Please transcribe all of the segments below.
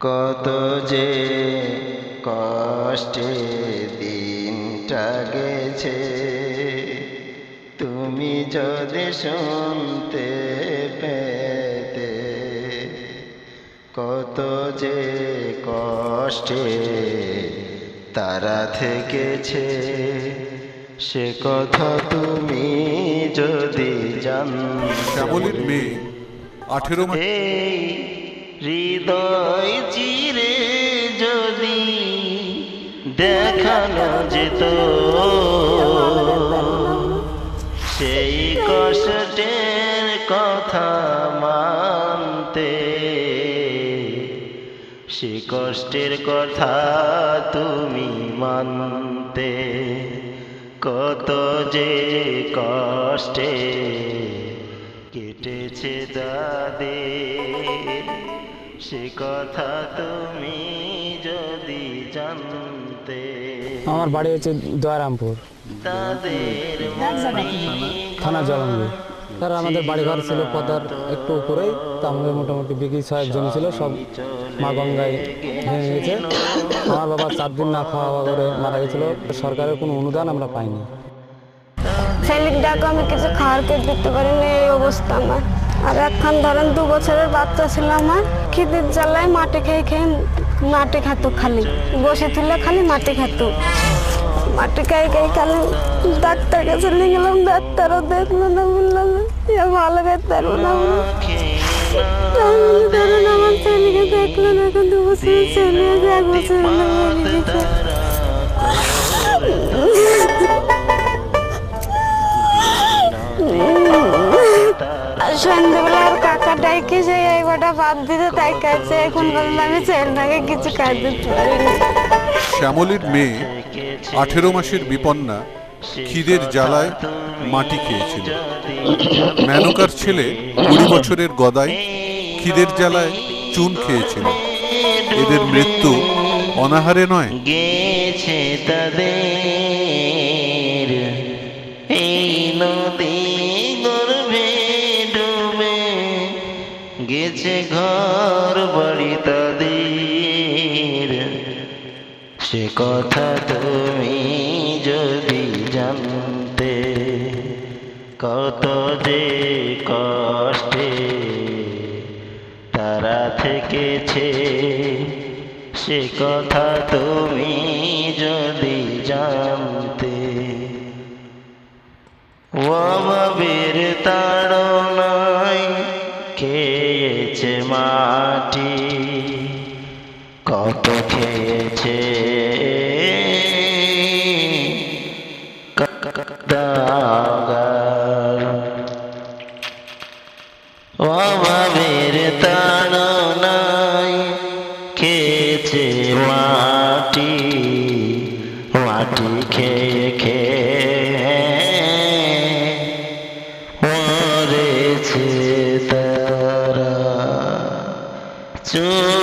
কত যে কষ্টে দিনটা গেছে। তুমি যদি শুনতে পেতে কত যে কষ্টে তারা থেকেছে। সে কথা তুমি যদি মেয়ে আঠেরো এই হৃদয় চিরে যদি দেখানো যেত। সেই কষ্টের কথা মানতে সে কষ্টের কথা তুমি মানতে, কত যে কষ্টে কেটেছে দাদে সে কথা তুমি যদি জানতে। আমার বাড়ি হচ্ছে দয়ারামপুর। থানা জলঙ্গি। স্যার আমাদের বাড়িঘর ছিল পদার একটু উপরেই। তো আমাদের মোটামুটি বিঘি ছয়েক জমি ছিল সব মা গঙ্গায় ভেঙে গেছে। আমার বাবা চার দিন না খাওয়া দাওয়া করে মারা গেছিল। সরকারের কোনো অনুদান আমরা পাইনি। ছেলের ডাক আমি কিছু খাওয়ার কে দিতে পারিনি এই অবস্থা আমার। আর এখন ধরেন দু বছরের বাচ্চা ছিল আমার, খিদের জ্বালায় মাটি খেয়ে খেয়ে মাটি খেত খালি, বসে তুলে খালি মাটি খেত মাটি খেয়ে খেয়ে খালি ডাক্তার কাছে নিয়ে গেলাম, ডাক্তারও দেখল না বললাম ভালো করতে পারব আমরা। এখন দু বছরের ছেলে, এক বছরের কাকা ডাইকে কটা বাদ দিতে তাই কাছে এখন বললাম আমি ছেলেটাকে কিছু কাজ দিতে পারিনি। শ্যামলীর মেয়ে আঠেরো মাসের বিপন্না খিদের জ্বালায় মাটি খেয়েছিল। মেনকার ছেলে কুড়ি বছরের গদাই খিদের জ্বালায় চুন খেয়েছিল। এদের মৃত্যু অনাহারে নয়। গেছে তাদের। এই নদী গেছে ঘর বাড়ি তাদের। সে কথা তুমি যদি জানতে কত যে কষ্টে তারা থেকেছে, সে কথা তুমি যদি জানতে। অভাবের তাড়নায় কাদাগার অভাবের তাড়নায় খেয়েছে মাটি মাটি খেয়ে খেয়ে মরেছে তারা। চুন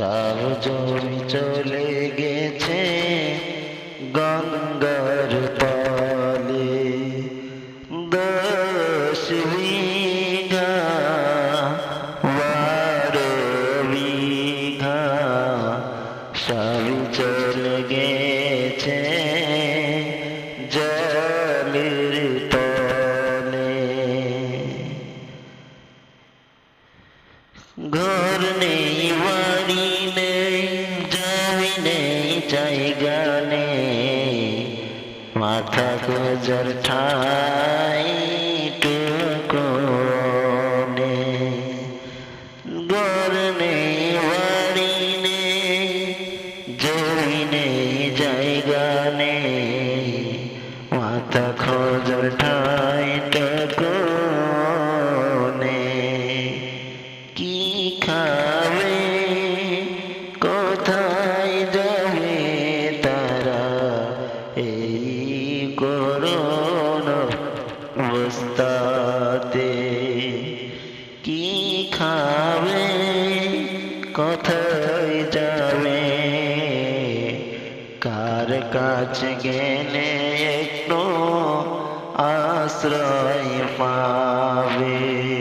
সব জমি চলে গেছে গঙ্গার তলে। দশ বারো বিঘা সব চলে গেছে। ঘর নেই বাড়ি নেই জমি নেই জায়গা নেই মাথা গোজর ঠাই টুকু ঘর জায়গা নেই মাথা ঠাই খাবে কোথায় যাবে তারা? এই করোন বস্তাতে কি খাবে? কোথায় যাবে? কার কাছে গেলে একটু আশ্রয় পাবে?